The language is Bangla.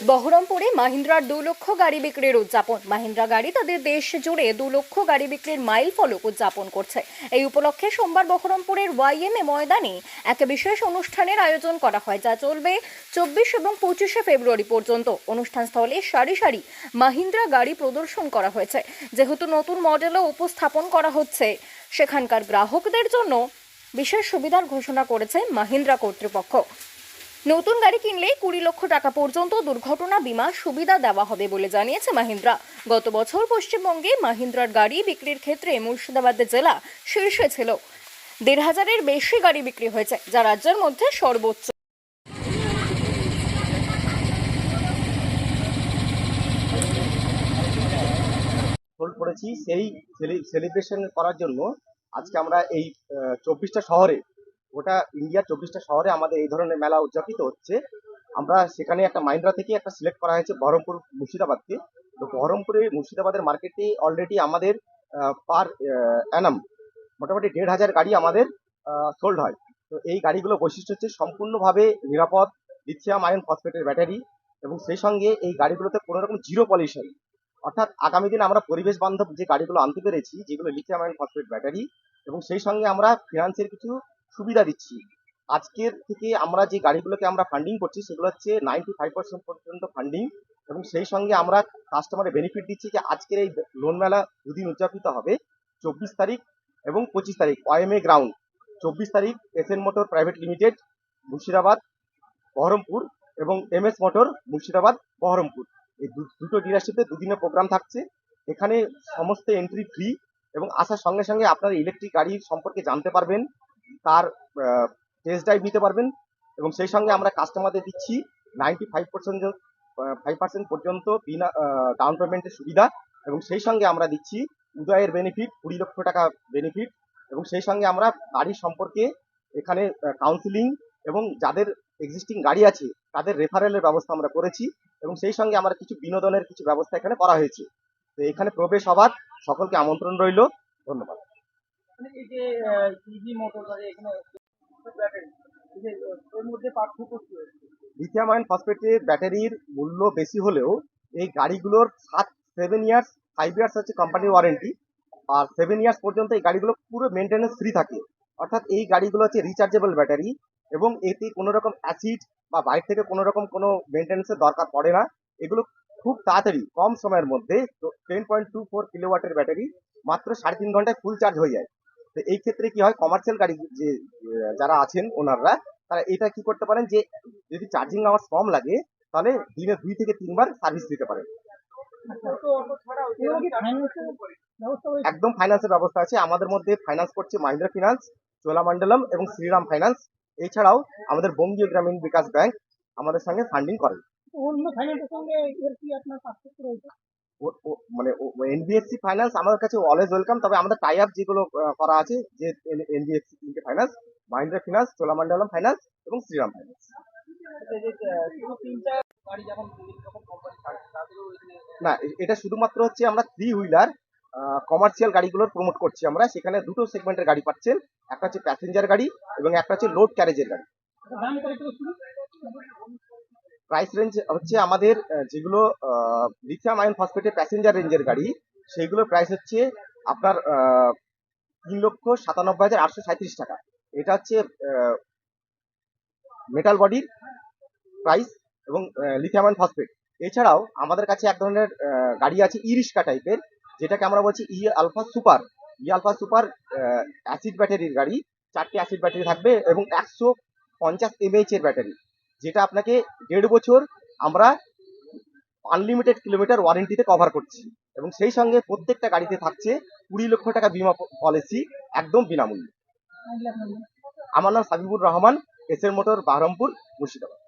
বহরমপুরে মাহিন্দ্রার দু লক্ষ গাড়ি বিক্রির উদযাপন। মাহিন্দ্রা গাড়ি তাদের দেশ জুড়ে দু লক্ষ গাড়ি বিক্রির মাইল ফলক উদযাপন করছে। এই উপলক্ষে সোমবার বহরমপুরের ওয়াইএমএ ময়দানে এক বিশেষ অনুষ্ঠানের আয়োজন করা হয়, যা চলবে চব্বিশ এবং পঁচিশে ফেব্রুয়ারি পর্যন্ত। অনুষ্ঠান স্থলে সারি সারি মাহিন্দ্রা গাড়ি প্রদর্শন করা হয়েছে। যেহেতু নতুন মডেলও উপস্থাপন করা হচ্ছে, সেখানকার গ্রাহকদের জন্য বিশেষ সুবিধার ঘোষণা করেছে মাহিন্দ্রা কর্তৃপক্ষ। নতুন গাড়ি কিনলে কুড়ি লক্ষ টাকা পর্যন্ত দুর্ঘটনা, বীমা, সুবিধা দেওয়া হবে বলে জানিয়েছে মাহিন্দ্রা। গত বছর পশ্চিমবঙ্গে মাহিন্দ্রার গাড়ি বিক্রির ক্ষেত্রে মুর্শিদাবাদ জেলা শীর্ষে ছিল। দেড় হাজারের বেশি গাড়ি বিক্রি হয়েছে, যা রাজ্যের মধ্যে সর্বোচ্চ। করেছি, সেই সেলিব্রেশন করার জন্য আজকে আমরা এই চব্বিশটা শহরে গোটা ইন্ডিয়ার চব্বিশটা শহরে আমাদের এই ধরনের মেলা উদযাপিত হচ্ছে। আমরা সেখানে একটা মাইন্দ্রা থেকে একটা সিলেক্ট করা হয়েছে বহরমপুর মুর্শিদাবাদকে। তো বহরমপুরে মুর্শিদাবাদের মার্কেটে অলরেডি আমাদের পার অ্যানাম মোটামুটি দেড় হাজার গাড়ি আমাদের সোল্ড হয়। তো এই গাড়িগুলো বৈশিষ্ট্য হচ্ছে সম্পূর্ণভাবে নিরাপদ লিথিয়াম আয়ন ফসফেটের ব্যাটারি এবং সেই সঙ্গে এই গাড়িগুলোতে কোনো রকম জিরো পলিউশন অর্থাৎ আগামী দিনে আমরা পরিবেশ বান্ধব যে গাড়িগুলো আনতে পেরেছি, যেগুলো লিথিয়াম আয়ন ফসফেট ব্যাটারি এবং সেই সঙ্গে আমরা ফিনান্সের কিছু সুবিধা দিচ্ছি। আজকের থেকে আমরা যে গাড়িগুলোকে আমরা ফান্ডিং করছি, সেগুলো হচ্ছে নাইনটি ফাইভ পার্সেন্ট পর্যন্ত ফান্ডিং এবং সেই সঙ্গে আমরা কাস্টমারের বেনিফিট দিচ্ছি যে আজকের এই লোন মেলা দুদিন উদযাপিত হবে, চব্বিশ তারিখ এবং পঁচিশ তারিখ ওয়াইএমএ গ্রাউন্ড চব্বিশ তারিখ S N motor private limited Murshidabad, Berhampore এবং M S motor Murshidabad, Berhampore. এই দুটো ডিলারশিপে দুদিনের প্রোগ্রাম থাকছে। এখানে সমস্ত এন্ট্রি ফ্রি এবং আসার সঙ্গে সঙ্গে আপনারা ইলেকট্রিক গাড়ির সম্পর্কে জানতে পারবেন। তার টেস্ট ড্রাইভ নিতে পারবেন এবং সেই সঙ্গে আমরা কাস্টমারদের দিচ্ছি ninety five percent five percent পর্যন্ত বিনা ডাউন পেমেন্টের সুবিধা এবং সেই সঙ্গে আমরা দিচ্ছি উদয়ের বেনিফিট কুড়ি লক্ষ টাকা বেনিফিট এবং সেই সঙ্গে আমরা গাড়ি সম্পর্কে এখানে কাউন্সিলিং এবং যাদের এক্সিস্টিং গাড়ি আছে তাদের রেফারেলের ব্যবস্থা আমরা করেছি এবং সেই সঙ্গে আমরা কিছু বিনোদনের কিছু ব্যবস্থা এখানে করা হয়েছে। তো এখানে প্রবেশ হবার সকলকে আমন্ত্রণ রইল। ধন্যবাদ। লিথিয়াম আয়ন ফসফেটের ব্যাটারির মূল্য বেশি হলেও এই গাড়িগুলোর সাত সেভেন ইয়ার্স ফাইভ ইয়ার্স হচ্ছে কোম্পানির ওয়ারেন্টি আর সেভেন ইয়ার্স পর্যন্ত এই গাড়িগুলো পুরো মেনটেন্যান্স ফ্রি থাকে। অর্থাৎ এই গাড়িগুলো হচ্ছে রিচার্জেবল ব্যাটারি এবং এতে কোনো রকম অ্যাসিড বা বাইরে থেকে কোনো রকম কোনো মেনটেন্যান্সের দরকার পড়ে না। এগুলো খুব তাড়াতাড়ি, কম সময়ের মধ্যে টেন পয়েন্ট টু ফোর কিলোওয়াটের ব্যাটারি মাত্র সাড়ে তিন ঘন্টায় ফুল চার্জ হয়ে যায়। তো এই ক্ষেত্রে কি হয় কমার্শিয়াল গাড়ি যে, যারা আছেন ওনাররা, তারা এটা কি করতে পারেন যে, যদি চার্জিং আওয়ার্স কম লাগে, তাহলে দিনে দুই থেকে তিনবার সার্ভিস দিতে পারেন। একদম ফাইন্যান্সের ব্যবস্থা আছে। আমাদের মধ্যে ফাইন্যান্স করছে মাহিন্দ্রা ফিনান্স চোলামণ্ডলম এবং শ্রীরাম ফাইন্যান্স এছাড়াও আমাদের বঙ্গীয় গ্রামীণ বিকাশ ব্যাংক আমাদের সঙ্গে ফান্ডিং করে অন্য ফাইন্যান্সের সঙ্গে এর কি আপনার পার্থক্য রয়েছে? মানে এনবিএফসি ফাইন্যান্স আমাদের কাছে অলওয়েজ ওয়েলকাম তবে আমাদের টাই আপ যেগুলো করা আছে যে NBFC finance Mahindra finance Cholamandalam finance এবং শ্রীরাম ফাইন্যান্স তিনটা না এটা শুধুমাত্র হচ্ছে আমরা থ্রি হুইলার কমার্শিয়াল গাড়িগুলোর প্রমোট করছি আমরা। সেখানে দুটো সেগমেন্টের গাড়ি পাচ্ছেন একটা হচ্ছে প্যাসেঞ্জার গাড়ি এবং একটা হচ্ছে লোড ক্যারেজের গাড়ি। শুরু প্রাইস রেঞ্জ হচ্ছে আমাদের যেগুলো লিথিয়াম আয়ন ফসফেটের প্যাসেঞ্জার রেঞ্জের গাড়ি সেগুলোর প্রাইস হচ্ছে আপনার তিন লক্ষ সাতানব্বই হাজার আটশো সাঁত্রিশ টাকা। এটা হচ্ছে মেটাল বডির প্রাইস এবং লিথিয়াম আয়ন ফসফেট এছাড়াও আমাদের কাছে এক ধরনের গাড়ি আছে ই রিক্সা টাইপের যেটাকে আমরা বলছি E alpha super E alpha super acid ব্যাটারির গাড়ি, চারটে অ্যাসিড ব্যাটারি থাকবে এবং একশো পঞ্চাশ এমএইচ এর ব্যাটারি যেটা আপনাকে দেড় বছর আমরা আনলিমিটেড কিলোমিটার ওয়ারেন্টিতে কভার করছি। এবং সেই সঙ্গে প্রত্যেকটা গাড়িতে থাকছে কুড়ি লক্ষ টাকা বিমা পলিসি একদম বিনামূল্যে। আমার নাম সাবিবুর রহমান এসের মোটর বাহরমপুর মুর্শিদাবাদ।